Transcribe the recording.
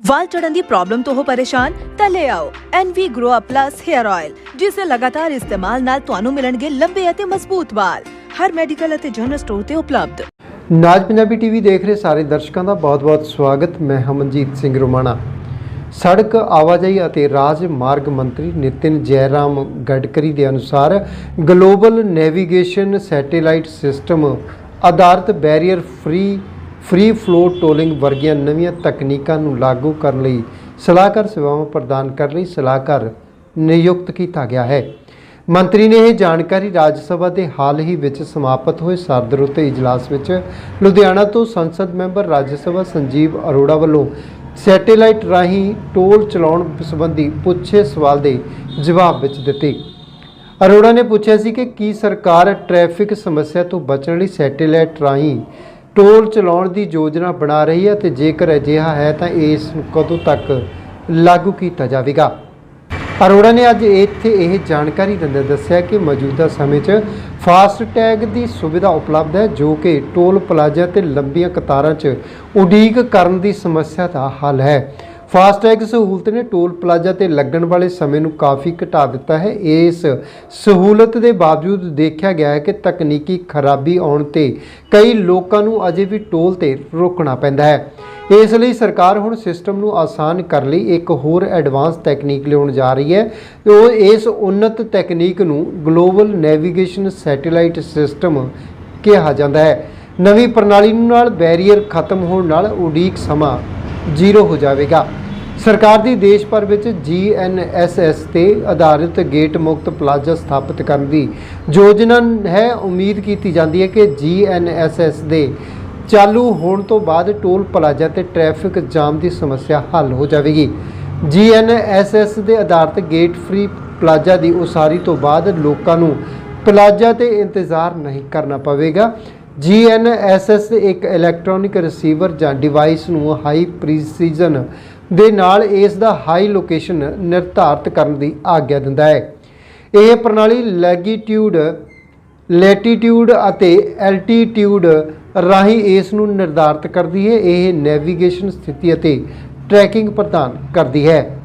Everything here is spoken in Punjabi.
ਵਾਲ ਚੜਨ ਦੀ ਪ੍ਰੋਬਲਮ ਤੋਂ ਹੋ ਪਰੇਸ਼ਾਨ, ਤਾਂ ਲੈ ਆਓ NV Grow Up Plus Hair Oil ਜਿਸ ਦੇ ਲਗਾਤਾਰ ਇਸਤੇਮਾਲ ਨਾਲ ਤੁਹਾਨੂੰ ਮਿਲਣਗੇ ਲੰਬੇ ਅਤੇ ਮਜ਼ਬੂਤ ਵਾਲ। ਹਰ ਮੈਡੀਕਲ ਅਤੇ ਜਨਰਲ ਸਟੋਰ ਤੇ ਉਪਲਬਧ। ਨਾਜ ਪੰਜਾਬੀ ਟੀਵੀ ਦੇਖ ਰਹੇ ਸਾਰੇ ਦਰਸ਼ਕਾਂ ਦਾ ਬਹੁਤ-ਬਹੁਤ ਸਵਾਗਤ। ਮੈਂ ਹਮਨਜੀਤ ਸਿੰਘ ਰੋਮਾਣਾ। ਸੜਕ ਆਵਾਜਾਈ ਅਤੇ ਰਾਜ ਮਾਰਗ ਮੰਤਰੀ ਨਿਤਿਨ ਜੈਰਾਮ ਗਡਕਰੀ ਦੇ ਅਨੁਸਾਰ ਗਲੋਬਲ ਨੈਵੀਗੇਸ਼ਨ ਸੈਟੇਲਾਈਟ ਸਿਸਟਮ ਆਧਾਰਿਤ barrier free free flow tolling ਵਰਗੀਆਂ ਨਵੀਆਂ ਤਕਨੀਕਾਂ ਨੂੰ ਲਾਗੂ ਕਰਨ ਲਈ ਸਲਾਹਕਾਰ ਸੇਵਾਵਾਂ ਪ੍ਰਦਾਨ ਕਰਨ ਲਈ ਸਲਾਹਕਾਰ ਨਿਯੁਕਤ ਕੀਤਾ ਗਿਆ ਹੈ। ਮੰਤਰੀ ਨੇ ਇਹ ਜਾਣਕਾਰੀ ਰਾਜ ਸਭਾ ਦੇ ਹਾਲ ਹੀ ਵਿੱਚ ਸਮਾਪਤ ਹੋਏ ਸਰਦਰੁੱਤੇ ਇਜਲਾਸ ਵਿੱਚ ਲੁਧਿਆਣਾ ਤੋਂ ਸੰਸਦ ਮੈਂਬਰ ਰਾਜ ਸਭਾ ਸੰਜੀਵ ਅਰੋੜਾ ਵੱਲੋਂ ਸੈਟੇਲਾਈਟ ਰਾਹੀਂ ਟੋਲ ਚਲਾਉਣ ਸੰਬੰਧੀ ਪੁੱਛੇ ਸਵਾਲ ਦੇ ਜਵਾਬ ਵਿੱਚ ਦਿੱਤੀ। ਅਰੋੜਾ ਨੇ ਪੁੱਛਿਆ ਸੀ ਕਿ ਕੀ ਸਰਕਾਰ ਟ੍ਰੈਫਿਕ ਸਮੱਸਿਆ ਤੋਂ ਬਚਣ ਲਈ ਸੈਟੇਲਾਈਟ ਰਾਹੀਂ ਟੋਲ ਚਲਾਉਣ ਦੀ ਯੋਜਨਾ ਬਣਾ ਰਹੀ ਹੈ ਤੇ ਜੇਕਰ ਅਜਿਹਾ ਹੈ ਤਾਂ ਇਸ ਨੂੰ ਕਦੋਂ ਤੱਕ ਲਾਗੂ ਕੀਤਾ ਜਾਵੇਗਾ? ਅਰੋੜਾ ਨੇ ਅੱਜ ਇੱਥੇ ਇਹ ਜਾਣਕਾਰੀ ਦਿੰਦੇ ਦੱਸਿਆ ਕਿ ਮੌਜੂਦਾ ਸਮੇਂ 'ਚ ਫਾਸਟ ਟੈਗ ਦੀ ਸੁਵਿਧਾ ਉਪਲਬਧ ਹੈ, ਜੋ ਕਿ ਟੋਲ ਪਲਾਜ਼ਾ ਤੇ ਲੰਬੀਆਂ ਕਤਾਰਾਂ 'ਚ ਉਡੀਕ ਕਰਨ ਦੀ ਸਮੱਸਿਆ ਦਾ ਹੱਲ ਹੈ। ਫਾਸਟੈਗ ਸਹੂਲਤ ਨੇ ਟੋਲ ਪਲਾਜ਼ਾ ਤੇ ਲੱਗਣ ਵਾਲੇ ਸਮੇਂ ਨੂੰ ਕਾਫੀ ਘਟਾ ਦਿੱਤਾ ਹੈ। ਇਸ ਸਹੂਲਤ ਦੇ ਬਾਵਜੂਦ ਦੇਖਿਆ ਗਿਆ ਹੈ ਕਿ ਤਕਨੀਕੀ ਖਰਾਬੀ ਆਉਣ ਤੇ ਕਈ ਲੋਕਾਂ ਨੂੰ ਅਜੇ ਵੀ ਟੋਲ ਤੇ ਰੋਕਣਾ ਪੈਂਦਾ ਹੈ। ਇਸ ਲਈ ਸਰਕਾਰ ਹੁਣ ਸਿਸਟਮ ਨੂੰ ਆਸਾਨ ਕਰਨ ਲਈ, ਇੱਕ ਹੋਰ ਐਡਵਾਂਸ ਤਕਨੀਕ ਲਿਆਉਣ ਜਾ ਰਹੀ ਹੈ। ਉਹ ਇਸ ਉન્નਤ ਤਕਨੀਕ ਨੂੰ ਗਲੋਬਲ ਨੈਵੀਗੇਸ਼ਨ ਸੈਟੇਲਾਈਟ ਸਿਸਟਮ ਕਿਹਾ ਜਾਂਦਾ ਹੈ। ਨਵੀਂ ਪ੍ਰਣਾਲੀ ਨਾਲ ਬੈਰੀਅਰ ਖਤਮ ਹੋਣ ਨਾਲ ਉਡੀਕ ਸਮਾਂ ਜ਼ੀਰੋ ਹੋ ਜਾਵੇਗਾ। ਸਰਕਾਰ ਦੀ ਦੇਸ਼ ਭਰ ਵਿੱਚ GNSS ਤੇ ਆਧਾਰਿਤ ਗੇਟ ਮੁਕਤ ਪਲਾਜ਼ਾ ਸਥਾਪਿਤ ਕਰਨ ਦੀ ਯੋਜਨਾ ਹੈ, ਉਮੀਦ ਕੀਤੀ ਜਾਂਦੀ ਹੈ ਕਿ GNSS ਦੇ ਚਾਲੂ ਹੋਣ ਤੋਂ ਬਾਅਦ ਟੋਲ ਪਲਾਜ਼ਾ ਤੇ ਟ੍ਰੈਫਿਕ ਜਾਮ ਦੀ ਸਮੱਸਿਆ ਹੱਲ ਹੋ ਜਾਵੇਗੀ। GNSS ਦੇ ਆਧਾਰਿਤ ਗੇਟ ਫ੍ਰੀ ਪਲਾਜ਼ਾ ਦੀ ਉਸਾਰੀ ਤੋਂ ਬਾਅਦ ਲੋਕਾਂ ਨੂੰ ਪਲਾਜ਼ਾ ਤੇ ਇੰਤਜ਼ਾਰ ਨਹੀਂ ਕਰਨਾ ਪਵੇਗਾ। GNSS ਇੱਕ ਇਲੈਕਟ੍ਰੋਨਿਕ ਰਿਸੀਵਰ ਜਾਂ ਡਿਵਾਈਸ ਨੂੰ ਹਾਈ ਪ੍ਰੀਸੀਜਨ ਦੇ ਨਾਲ ਇਸ ਦਾ ਹਾਈ ਲੋਕੇਸ਼ਨ ਨਿਰਧਾਰਤ ਕਰਨ ਦੀ ਆਗਿਆ ਦਿੰਦਾ ਹੈ। ਇਹ ਪ੍ਰਣਾਲੀ ਲੈਗੀਟਿਊਡ ਲੈਟੀਟਿਊਡ ਅਤੇ ਐਲਟੀਟਿਊਡ ਰਾਹੀਂ ਇਸ ਨੂੰ ਨਿਰਧਾਰਤ ਕਰਦੀ ਹੈ। ਇਹ ਨੈਵੀਗੇਸ਼ਨ ਸਥਿਤੀ ਅਤੇ ਟਰੈਕਿੰਗ ਪ੍ਰਦਾਨ ਕਰਦੀ ਹੈ।